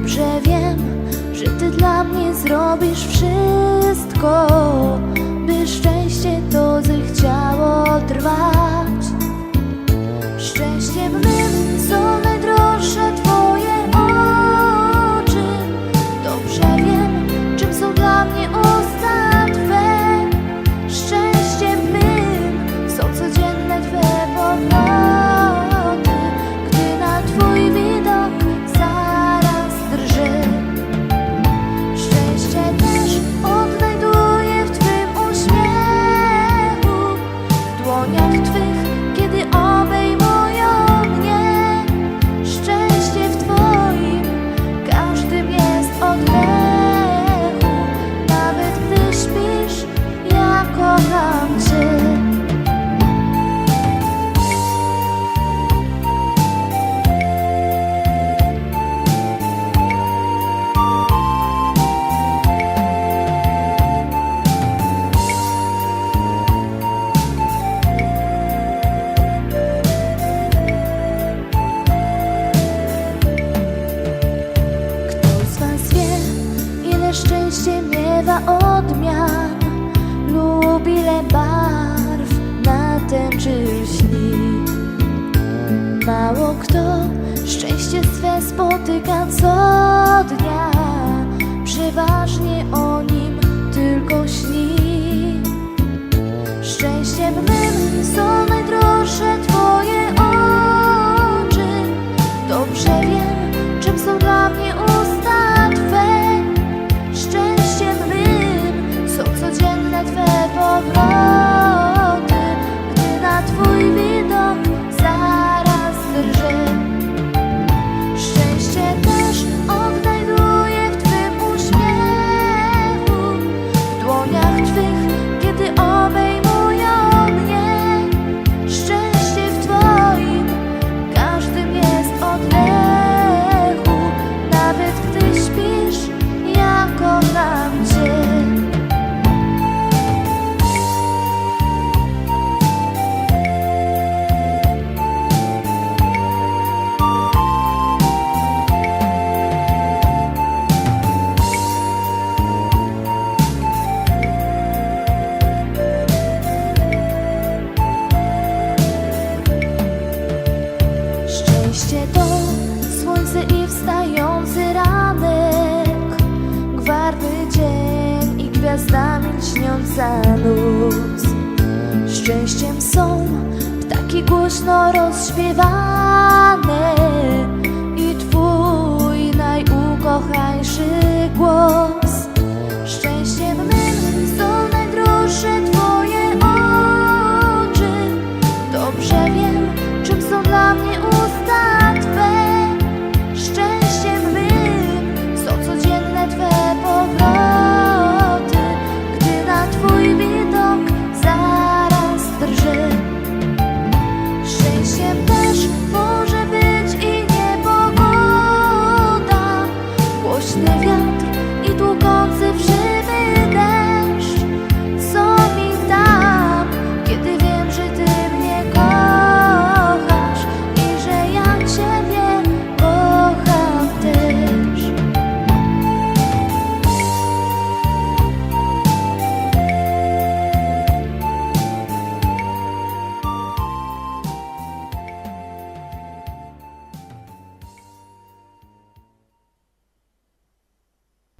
Dobrze wiem, że Ty dla mnie zrobisz wszystko, by szczęście Potrzeba odmian lub ile barw na ten czy śni. Mało kto szczęście swe spotyka co dnia, przeważnie oni. głośno rozśpiewane i Twój najukochańszy głos.